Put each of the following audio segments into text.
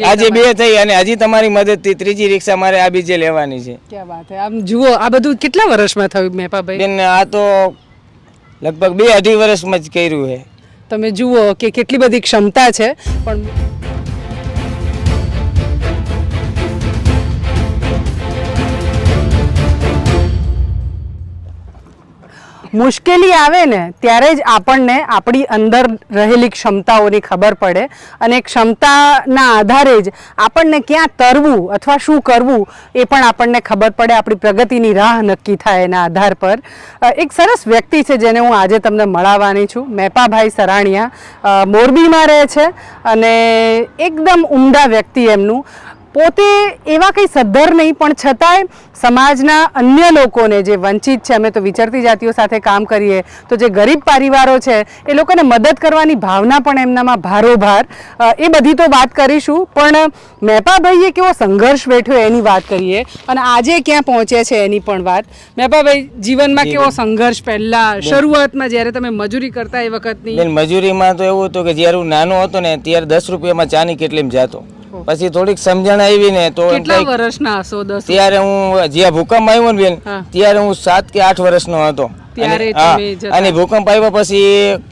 આજે બે થઈ અને હજી તમારી મદદથી ત્રીજી રિક્ષા મારે આ બીજે લેવાની છે. ક્યાં વાત છે આમ જુઓ આ બધું કેટલા વર્ષમાં થયું મેપાભાઈ બેન આ તો લગભગ બે અઢી વર્ષમાં જ કર્યું છે તમે જુઓ કે કેટલી બધી ક્ષમતા છે પણ મુશ્કેલી આવે ને ત્યારે જ આપણને આપણી અંદર રહેલી ક્ષમતાઓની ખબર પડે અને ક્ષમતાના આધારે જ આપણને ક્યાં તરવું અથવા શું કરવું એ પણ આપણને ખબર પડે, આપણી પ્રગતિની રાહ નક્કી થાય એના આધાર પર. એક સરસ વ્યક્તિ છે જેને હું આજે તમને મળાવવાની છું, મેપાભાઈ સરાણિયા. મોરબીમાં રહે છે અને એકદમ ઉમદા વ્યક્તિ એમનું. પોતે એવા કંઈ સદ્ધર નહીં પણ છતાંય સમાજના અન્ય લોકોને જે વંચિત છે અમે તો વિચરતી જાતિઓ સાથે કામ કરીએ તો જે ગરીબ પરિવારો છે એ લોકોને મદદ કરવાની ભાવના પણ એમનામાં ભારોભાર. એ બધી તો વાત કરીશું પણ મેપાભાઈએ કેવો સંઘર્ષ વેઠ્યો એની વાત કરીએ અને આજે ક્યાં પહોંચ્યા છે એની પણ વાત. મેપાભાઈ જીવનમાં કેવો સંઘર્ષ પહેલાં શરૂઆતમાં જ્યારે તમે મજૂરી કરતા એ વખતની? મજૂરીમાં તો એવું હતું કે જ્યારે હું નાનો હતો ને ત્યારે દસ રૂપિયામાં ચાની કેટલીમ જાતો. પછી થોડીક સમજણ આવી ને તો કેટલા વર્ષના હશો દસ ત્યારે હું જ્યાં ભૂકંપ આવ્યો ને બેન ત્યારે હું સાત કે આઠ વર્ષનો હતો. અને- ભૂકંપ આવ્યા પછી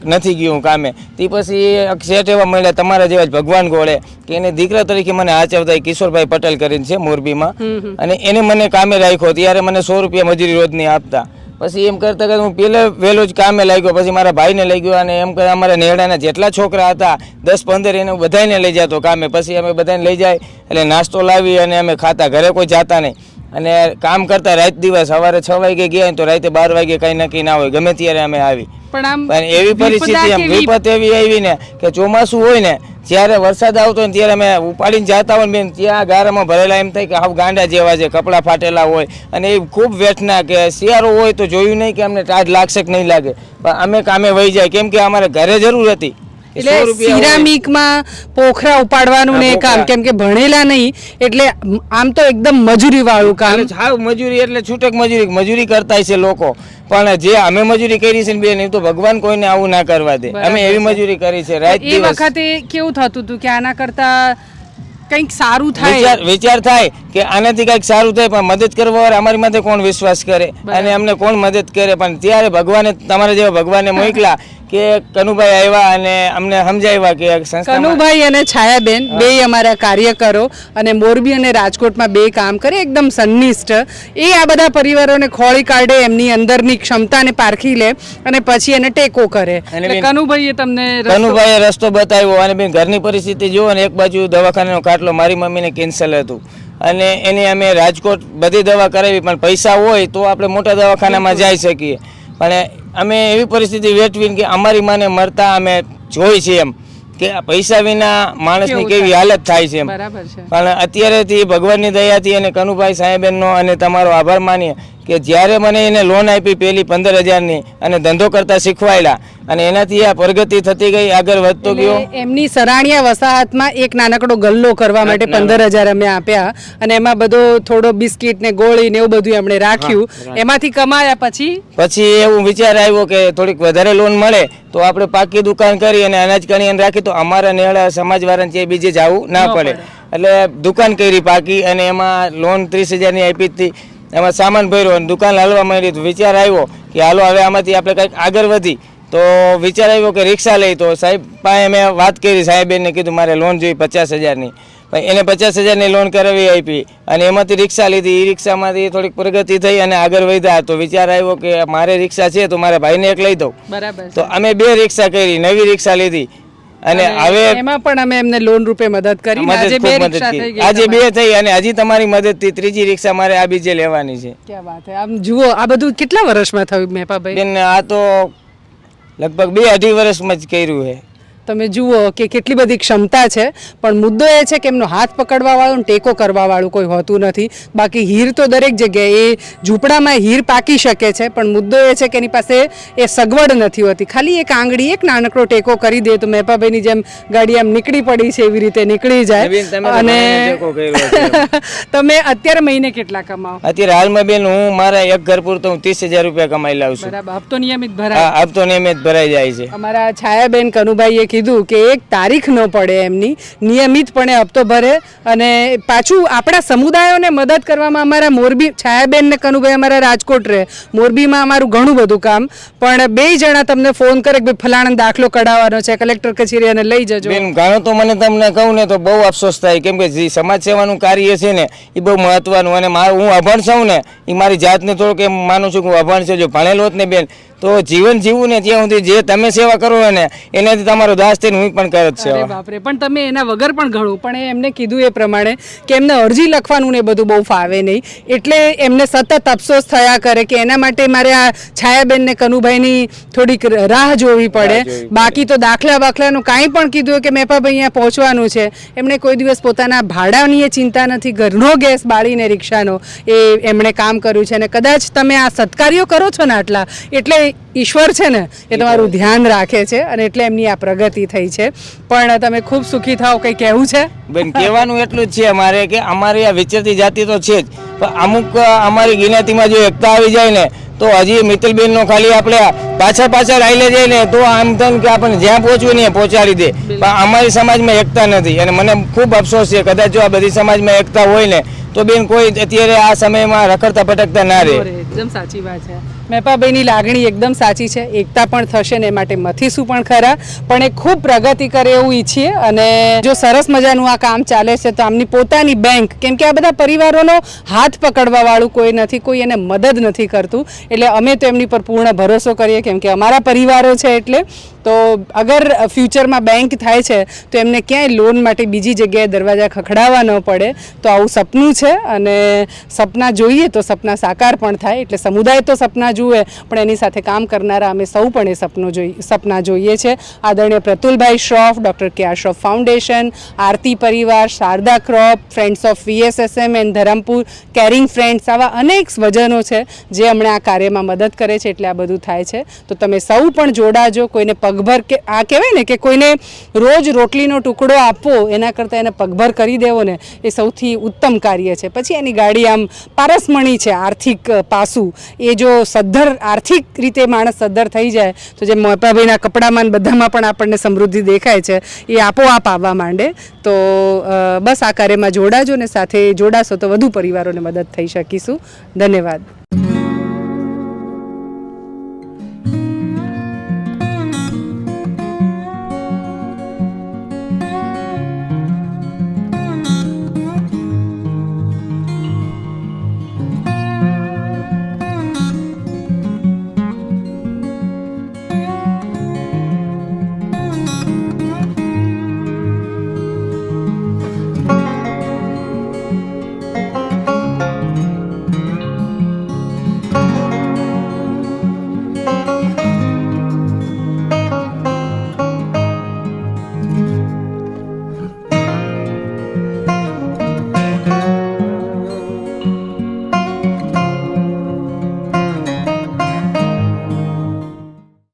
નથી ગયું કામે. તે પછી શેઠ એવા મળ્યા તમારા જેવા જ ભગવાન ગોળે કે એને દીકરા તરીકે મને આચવતા કિશોરભાઈ પટેલ કરીને છે મોરબીમાં. અને એને મને કામે રાખ્યો ત્યારે મને સો રૂપિયા મજૂરી રોજની આપતા. પછી એમ કરતા કરતા હું પહેલે વહેલો જ કામે લાગ્યો પછી મારા ભાઈને લઈ ગયો અને એમ કરતા અમારા નેહડાના જેટલા છોકરા હતા દસ પંદર એને બધાને લઈ જતો કામે. પછી અમે બધાને લઈ જાય એટલે નાસ્તો લાવી અને અમે ખાતા. ઘરે કોઈ જાતા નહીં. અને કામ કરતા રાત દિવસ સવારે છ વાગે ગયા તો રાતે બાર વાગે કઈ નક્કી ના હોય. ગમે ત્યારે અમે આવી. પણ એવી પરિસ્થિતિ એમ વિપત એવી આવી ને કે ચોમાસું હોય ને જ્યારે વરસાદ આવતો હોય ત્યારે અમે ઉપાડીને જતા હોય મેં બેન ત્યાં ગારામાં ભરેલા એમ થાય કે હાવ ગાંડા જેવા છે કપડાં ફાટેલા હોય અને એ ખૂબ વેઠના કે શિયાળો હોય તો જોયું નહીં કે અમને ટાઢ લાગશે કે નહીં લાગે. પણ અમે કામે વહી જાય કેમ કે અમારે ઘરે જરૂર હતી. એટલે સિરામિકમાં પોખરા ઉપાડવાનું ને કામ. કેમ કે ભણેલા નહીં એટલે આમ તો એકદમ મજૂરી વાળું કામ મજૂરી એટલે છૂટક મજૂરી મજૂરી કરતા છે લોકો. પણ જે અમે મજૂરી કરી છે ને બેન એ તો ભગવાન કોઈને આવું ના કરવા દે. અમે એવી મજૂરી કરી છે રાત એ વખતે કેવું થતું હતું કે આના કરતા કંઈક સારું થાય? વિચાર થાય. કે આનાથી કંઈક સારું થાય પણ મદદ કરવા અમારી માથે કોણ વિશ્વાસ કરે? અને અમને કોણ મદદ કરે? પણ ત્યારે ભગવાને તમારા જેવા ભગવાને મોકલા કે કનુભાઈ આવ્યા અને અમને સમજાવ્યા કે કનુભાઈ અને છાયાબેન બે અમારા કાર્યકરો અને મોરબી અને રાજકોટમાં બે કામ કરે એકદમ સન્નિષ્ઠ એ આ બધા પરિવારોને ખોળી કાઢે એમની અંદરની ક્ષમતાને પારખી લે અને પછી એને ટેકો કરે. કનુભાઈ કનુભાઈએ તમને કનુભાઈએ રસ્તો બતાવ્યો અને બેન ઘરની પરિસ્થિતિ જુઓ ને એક બાજુ દવાખાનાનો કાટલો મારી મમ્મીને કેન્સલ હતું. અને એની અમે રાજકોટ બધી દવા કરાવી પણ પૈસા હોય તો આપણે મોટા દવાખાનામાં જઈ શકીએ. પણ અમે એવી પરિસ્થિતિ વેઠવીને કે અમારી માને મરતા અમે જોઈ છે એમ કે પૈસા વિના માણસની કેવી હાલત થાય છે એમ. પણ અત્યારેથી ભગવાનની દયાથી અને કનુભાઈ સાહેબેનનો અને તમારો આભાર માનીએ. કે જ્યારે મને એને લોન આપી પેલી પંદર હજારની અને ધંધો કરતા શીખવાયેલા અને એનાથી આ પ્રગતિ થતી ગઈ આગળ વધતો ગયો. એમની સરાણીયા વસાહતમાં એક નાનકડો ગલ્લો કરવા માટે પંદર હજાર અમે આપ્યા અને એમાં બધો થોડો બિસ્કિટ ને ગોળી ને એવું બધું એમણે રાખ્યું. એમાંથી કમાયા પછી? પછી એવું વિચાર આવ્યો કે થોડીક વધારે લોન મળે તો આપણે પાકી દુકાન કરી અને અનાજ કણી રાખી તો અમારા નેહડા સમાજવાળાને ત્યાં બીજે જવું ના પડે. એટલે દુકાન કરી પાકી અને એમાં લોન ત્રીસ હજારની આપી હતી. એમાં સામાન ભર્યો અને દુકાન હાલવા માંડી તો વિચાર આવ્યો કે હાલો હવે આમાંથી આપણે કંઈક આગળ વધી. તો વિચાર આવ્યો કે રિક્ષા લઈ. તો સાહેબ પાસે મેં વાત કરી સાહેબેનને કીધું મારે લોન જોઈ પચાસ હજારની. એને પચાસ હજારની લોન કરાવી આપી અને એમાંથી રિક્ષા લીધી. એ રિક્ષામાંથી થોડીક પ્રગતિ થઈ અને આગળ વધ્યા. તો વિચાર આવ્યો કે મારે રિક્ષા છે તો મારા ભાઈને એક લઈ દઉં. બરાબર. તો અમે બે રિક્ષા કરી નવી રિક્ષા લીધી. અને હવે એમાં પણ અમે એમને લોન રૂપે મદદ કરી. આજે બે રિક્ષા થઈ ગઈ આજે બે થઈ અને હજી તમારી મદદથી ત્રીજી રિક્ષા મારે આ બીજે લેવાની છે. ક્યાં વાત આમ જુઓ આ બધું કેટલા વર્ષમાં થયું મેપાભાઈ બેન આ તો લગભગ બે અઢી વર્ષમાં જ કર્યું છે તમે જુઓ કે કેટલી બધી ક્ષમતા છે પણ મુદ્દો એ છે કે એમનો હાથ પકડવા વાળો ટેકો કરવા વાળું કોઈ હોતું નથી. બાકી હીર તો દરેક જગ્યાએ એ ઝૂંપડામાં હીર પાકી શકે છે પણ મુદ્દો એ છે કે એની પાસે એ સગવડ નથી હોતી. ખાલી એક આંગળી એક નાનકડો ટેકો કરી દે તો મેપાભાઈની જેમ ગાડી આમ નીકળી પડી છે એવી રીતે નીકળી જાય. અને. તમે અત્યારે મહિને કેટલા કમાઓ અત્યારે હાલમાં બેન હું મારા એક ઘર પૂરતો હું ત્રીસ હજાર રૂપિયા કમાઈ લાવું છું. હપ્તો નિયમિત ભરાય. હપ્તો નિયમિત ભરાઈ જાય છે. અમારા છાયાબેન કનુભાઈએ કીધું કે એક તારીખ ન પડે એમની. નિયમિતપણે હપ્તો ભરે અને પાછું આપણા સમુદાયોને મદદ કરવામાં અમારા મોરબી, છાયાબેન ને કનુભાઈ અમારા રાજકોટ રહે. મોરબીમાં અમારું ઘણું બધું કામ. પણ બે જણા તમને ફોન કરે કે ફલાણા દાખલો કઢાવવાનો છે, કલેક્ટર કચેરી અને લઈ જજો. બેન ઘણો તો મને તમને કહું ને તો બહુ અફસોસ થાય. કેમ કે જે સમાજ સેવાનું કાર્ય છે ને, એ બહુ મહત્વનું અને મારું હું અભણ છું ને, એ મારી જાતને થોડુંક એમ માનું છું કે હું અભણ છું. જો ભણેલો હોત ને બેન તો જીવન જીવવું ને ત્યાં સુધી જે તમે સેવા કરો ને એનાથી તમારો દાસ થઈને હું પણ કરે છે બાપરે પણ તમે એના વગર પણ ઘણું પણ એ એમને કીધું એ પ્રમાણે કે એમને અરજી લખવાનું ને બધું બહુ ફાવે નહીં. એટલે એમને સતત અફસોસ થયા કરે કે એના માટે મારે આ છાયાબેન ને કનુભાઈની થોડીક રાહ જોવી પડે. બાકી તો દાખલા બાખલાનું કાંઈ પણ કીધું કે મેપાભાઈ અહીંયા પહોંચવાનું છે. એમણે કોઈ દિવસ પોતાના ભાડાની એ ચિંતા નથી ઘરનો ગેસ બાળીને રિક્ષાનો એ એમણે કામ કર્યું છે. અને કદાચ તમે આ સત્કાર્યો કરો છો ને આટલા એટલે ઈશ્વર છે ને એ તમારું ધ્યાન રાખે છે અને એટલે એમની આ પ્રગતિ થઈ છે. પણ તમે ખૂબ સુખી થાઓ કંઈ કહેવું છે? બેન કહેવાનું એટલું જ છે અમારે કે અમારી આ વિચરતી જાતિ તો છે જ પણ અમુક અમારી ગિનાતીમાં જો એકતા આવી જાય ને તો હજી મિત્તલબેનનો ખાલી આપણે પાછળ પાછળ આવીને જઈએ ને તો આમ થાય કે આપણને જ્યાં પહોંચવું ને પહોંચાડી દે. પણ અમારી સમાજમાં એકતા નથી અને મને ખૂબ અફસોસ છે કદાચ જો આ બધી સમાજમાં એકતા હોય ને તો બેન કોઈ અત્યારે આ સમયમાં રખડતા ભટકતા ના રહે. એકદમ સાચી વાત છે. મેપાભાઈની લાગણી એકદમ સાચી છે. એકતા પણ થશે ને એ માટે મથીશું પણ ખરા. પણ એ ખૂબ પ્રગતિ કરે એવું ઈચ્છીએ અને જો સરસ મજાનું આ કામ ચાલે છે તો આમની પોતાની બેંક, કેમ કે આ બધા પરિવારોનો હાથ પકડવાવાળું કોઈ નથી, કોઈ એને મદદ નથી કરતું. એટલે અમે તો એમની પર પૂર્ણ ભરોસો કરીએ, કેમ કે અમારા પરિવારો છે એટલે તો અગર ફ્યુચરમાં બેંક થાય છે, તો એમને ક્યાંય લોન માટે બીજી જગ્યાએ દરવાજા ખખડાવવા ન પડે. તો આવું સપનું છે અને સપના જોઈએ તો સપના સાકાર પણ થાય. એટલે સમુદાય તો સપના જુએ, પણ એની સાથે કામ કરનારા અમે સૌ પણ એ સપનું જોઈ, સપના જોઈએ છે. આદરણીય પ્રતુલભાઈ Shroff, doctor K R Shroff foundation, Aarti Parivar, Sharda crop, friends of VSSM and Dharampur, caring friends આવા અનેક સ્વજનો છે, જે હમણાં આ કાર્યમાં મદદ કરે છે, એટલે આ બધું થાય છે. તો તમે સૌ પણ જોડાજો, કોઈને પગભર કે આ કહેવાય ને કે કોઈને રોજ રોટલીનો ટુકડો આપવો, એના કરતાં એને પગભર કરી દેવો ને, એ સૌથી ઉત્તમ કાર્ય છે. પછી એની ગાડી આમ પારસમણી છે, આર્થિક પાસું. એ જો સદ્ધર, આર્થિક રીતે માણસ સદ્ધર થઈ જાય, તો જે મોપાભાઈના કપડામાં બધામાં પણ આપણને સમૃદ્ધિ દેખાય છે, એ આપોઆપ આવવા માંડે. તો બસ આ કાર્યમાં જોડાજો ને સાથે જોડાશો તો વધુ પરિવારોને મદદ થઈ શકીશું. ધન્યવાદ.